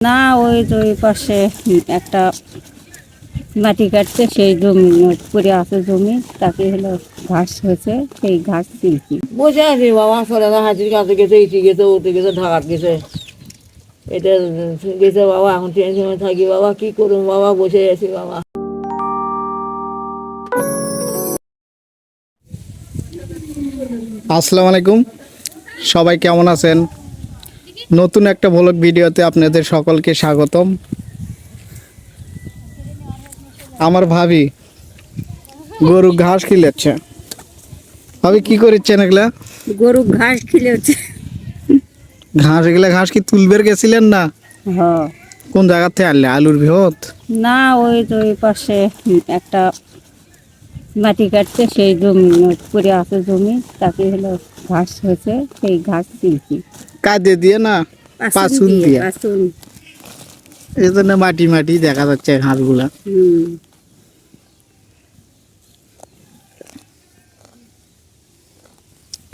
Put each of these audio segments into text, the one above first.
না ওই তো ওই পাশে একটা মাটি কাটছে সেই জমি পড়ে আছে জমি তাকে হলো ঘাস হয়েছে সেই ঘাস তুলছি বসে আছি বাবা ছেলেরা হাজির কাছে গেছে ইটি গেছে ওতে গেছে ঢাকাত গেছে। এটা গেছে বাবা এখন টেনশনে থাকি বাবা কি করুন বাবা বসে আছি বাবা। আসসালামু আলাইকুম। সবাই কেমন আছেন? নতুন একটা ভ্লগ ভিডিওতে আপনাদের সকলকে স্বাগতম। আমার ভাবি গরু ঘাস খিলাচ্ছে। ভাবি কি করেছেন এগুলা? গরু ঘাস খিলেছে ঘাস এগুলা ঘাস কি তুলবের গেছিলেন না? হ কোন জায়গা থেকে আনলে? আলুর বৃহৎ? না ওই তো ওই পাশে একটা মাটি কাটছে সেই জমি করে আছে জমি তাকে হলো ঘাস হয়েছে সেই ঘাস তুলছি কাঁদে দিয়ে না? পাঁচুন দিয়ে পাঁচুন। এই জন্য মাটি মাটি দেখা যাচ্ছে ঘাসগুলা। হুম।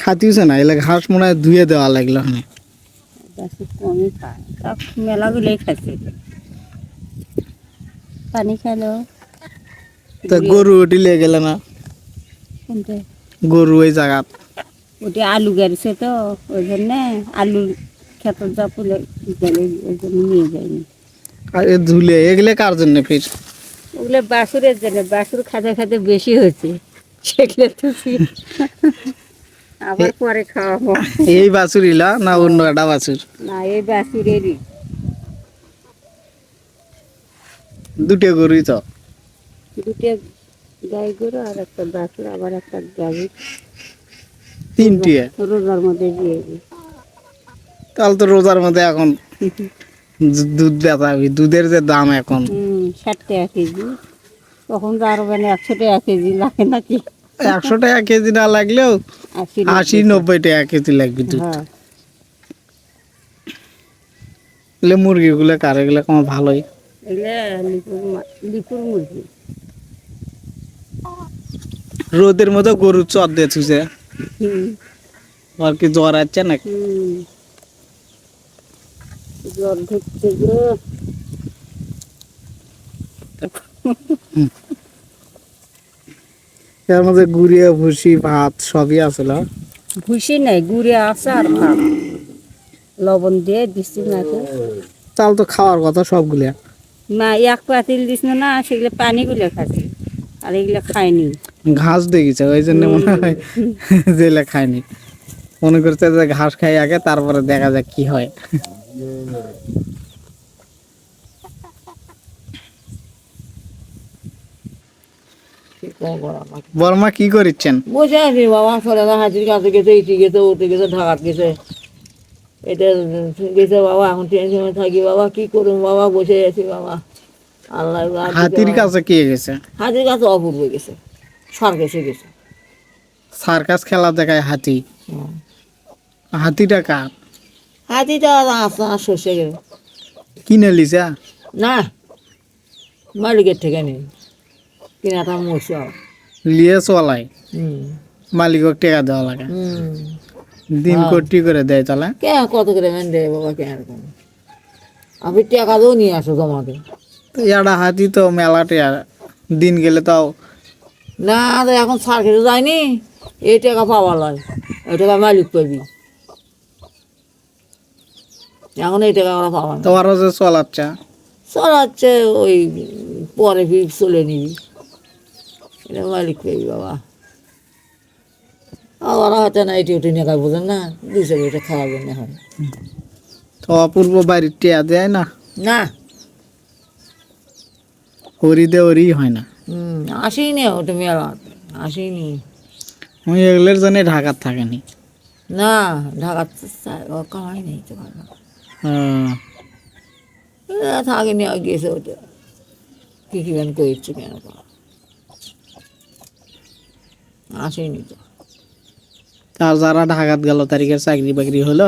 খাতিছে না? এগুলা ঘাস মনে হয় ধুয়ে দেওয়া লাগল হ্যাঁ তা মেলাগুলোই খাচ্ছে। পানি খাইলো তা গরু লেগে গেলে না? গরু ওই জায়গা। ওটি আলু গাড়ছে তো ওই জন্যে আলু খেত যা ফুলে গেলে ওই জন্য নিয়ে যায়নি। আর এ ধুলে এগুলো কার জন্য ফির? ওগুলো বাসুরের জন্য বাসুর খাতে খাতে বেশি হয়েছে। সেগুলো তো ফির আবার পরে খাওয়াবো। এই বাছুর ইলা না অন্য একটা বাছুর না এই বাসুরেরই। দুটো গরুই তো। দুটো গাই গরু আর একটা বাসুর আবার একটা গাড়ি তিনটে। রোজার মধ্যে দিয়ে দিই তাহলে তো রোজার মধ্যে এখন দুধ বেচাবি দুধের যে দাম এখন। ষাট টাকা কেজি। তখন তো আরও মানে একশো টাকা কেজি লাগে নাকি? একশো টাকা কেজি না লাগলেও আশি নব্বই। টাকা কেজি লাগবে দুধ। হ্যাঁ। এগুলো মুরগিগুলো কার এগুলো কম ভালোই। লিপুর মুরগি। রোদের মতো গরু চর দিয়ে আর কি জ্বর আছে না হুম। জ্বর গো। এর মধ্যে গুড়িয়া ভুসি ভাত সবই আছিল ভুসি নাই গুড়ে আছে আর ভাত। লবণ দিয়ে দিচ্ছি নাকি চাল তো খাওয়ার কথা সবগুলা। না এক পাতিল দিস না না সেগুলো পানিগুলো খাচ্ছি। আর এগুলো খায়নি। ঘাস দেখিছে ওই জন্য মনে হয় জেলে খায়নি। মনে করছে যে ঘাস খাই আগে তারপরে দেখা যাক কি হয়। বর্মা কি করিচ্ছেন? বসে আছি বাবা ছেলেরা হাজির কাছে গেছে ইটি গেছে ওতে গেছে ঢাকাত গেছে। এটা গেছে বাবা এখন টেনশনে থাকি বাবা কি করুন বাবা বসে আছি বাবা। আল্লাহ হাতির কাছে কে গেছে? হাতির কাছে অপূর্ব গেছে। সার গেছে। সার্কাস খেলা দেখায় হাতি। হাতিটা কার? হাতিটা গেল। কিনে লিছা? না মালিকের থেকে নেই। কিনাটা মরছে লিয়ে চলাই মালিকক টেকা দেওয়া লাগে। দিন কোটি করে দেয় তাহলে? কে কত করে মেন দেয় বাবা কে এরকম আপনি টাকা দিয়েও নিয়ে আসো তোমাকে। তো একটা হাতি তো মেলা টেয়া দিন গেলে তাও না এখন সার খেতে যায়নি। এই টাকা পাওয়া লয়। এই টাকা মালিক পাবি এখন এই টাকা ওরা পাওয়া না তোমারও যে চলাচ্ছে। চলাচ্ছে ওই পরে ফির চলে নিবি। এটা মালিক পাবি বাবা। ওরা হয়তো না এটি ওটি নেকা বোঝেন না। দিছে ওটা খাওয়ার জন্য হয় তো অপূর্ব বাড়ির টেয়া দেয় না? না। হরি দে হরি হয় না। হুম আসেনি ওটা মেলা আসেনি আমি এগুলোর জন্য ঢাকার থাকেনি। না ঢাকা ও কামাই নেই তো হ্যাঁ। থাকেনি আর গেছে ওটা কি কি গান করছে কেন আসেনি তো। তার যারা ঢাকাত গেল তারিখের চাকরি বাকরি হলো?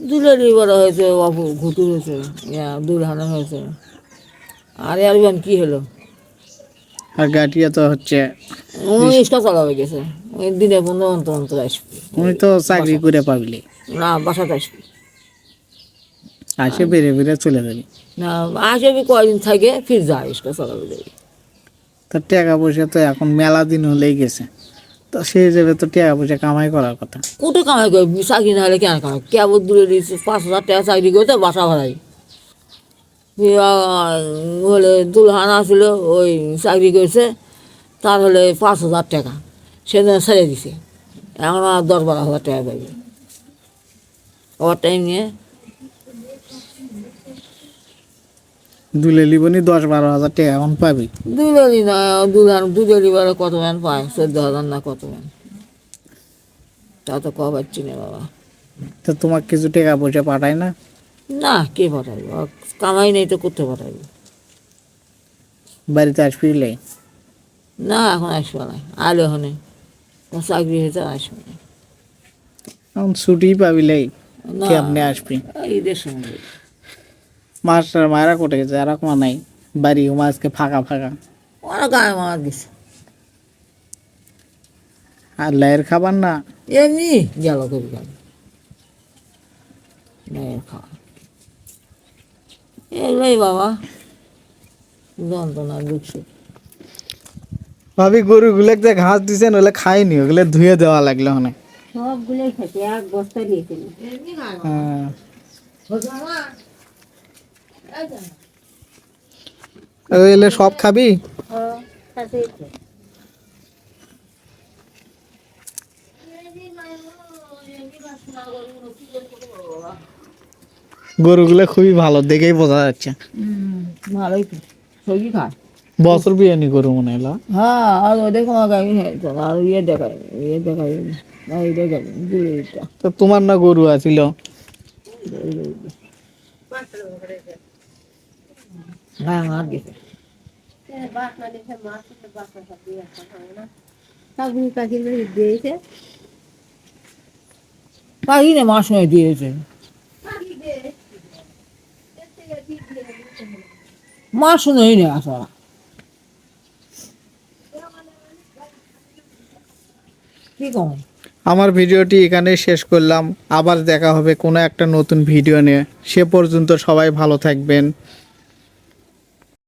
দুলারি বড় হয়েছে অপু ঘুটু হয়েছে দুর্ঘটনা হয়েছে। আর আর কি হলো? আর গাটিয়া তো হচ্ছে উনি ইস্কা চালাবে গেছে। ওই দিনে বন্ধু অন্তর অন্তর আসবে। উনি তো চাকরি করে পাবিলে। না বাসাতে আসবে। আসে বেড়ে বেড়ে চলে যাবি। না আসে আমি কয়দিন থাকে ফির যায় ইসকা সকালে যাই তো টাকা পয়সা তো এখন মেলা দিন হলেই গেছে। তো সেই হিসেবে তো টাকা পয়সা কামাই করার কথা। কোটো কামাই করে চাকরি না হলে কেন কামাই কেবল দূরে দিয়েছে পাঁচ হাজার টাকা চাকরি করতে বাসা ভাড়াই। হলে দুলহান আসলো ওই চাকরি করেছে তার হলে পাঁচ হাজার টাকা। সেদিন ছেড়ে দিছে। এখন আর দশ বারো হাজার টাকা পাইবে। ওভার টাইম নিয়ে। দুলে লিবনি দশ বারো হাজার টাকা এখন পাবি। দুলেরই না দুলহান দুলেরই বারে কত ম্যান পায়? চোদ্দ হাজার না কত ম্যান তা তো কবার পাচ্ছি না বাবা। তো তোমার কিছু টাকা পয়সা পাঠায় না? না কে পাঠাবে? কামাই নেই তো করতে পাঠাবে? বাড়িতে আসবি লে না এখন আসবে না। আলো হনে চাকরি হয়েছে আসবে না। এখন ছুটি পাবি লে না কেমনে আসবি? ঈদের সময় মাস্টার মায়েরা কোটে গেছে আর কোনো নাই। বাড়ি ও আজকে ফাঁকা ফাঁকা। ওরা গায়ে মারা গেছে। আর লাইয়ের খাবার না? এমনি গেল কবি গেল মেয়ের খাওয়া এগুলোই বাবা। যন্ত্রণা দুঃখ ভাবি গরুগুলো যে ঘাস দিছেন ওগুলো খাইনি ওগুলো ধুয়ে দেওয়া লাগল অনেক সবগুলোই খেতে এক বস্তা নিয়েছিল হ্যাঁ। সব খাবি। গরুগুলো খুবই ভালো দেখেই বোঝা যাচ্ছে। ভালোই সবজি খায়। বছর বিয়ানি গরু মনে হলো হ্যাঁ আর ওদের কোনো গাড়ি আর ইয়ে দেখায় ইয়ে দেখায় তো তোমার না গরু আছিল? পাখি না মাস নয় দিয়েছে। মাস নয় না আসা। আমার ভিডিওটি এখানে শেষ করলাম। আবার দেখা হবে কোনো একটা নতুন ভিডিও নিয়ে। সে পর্যন্ত সবাই ভালো থাকবেন।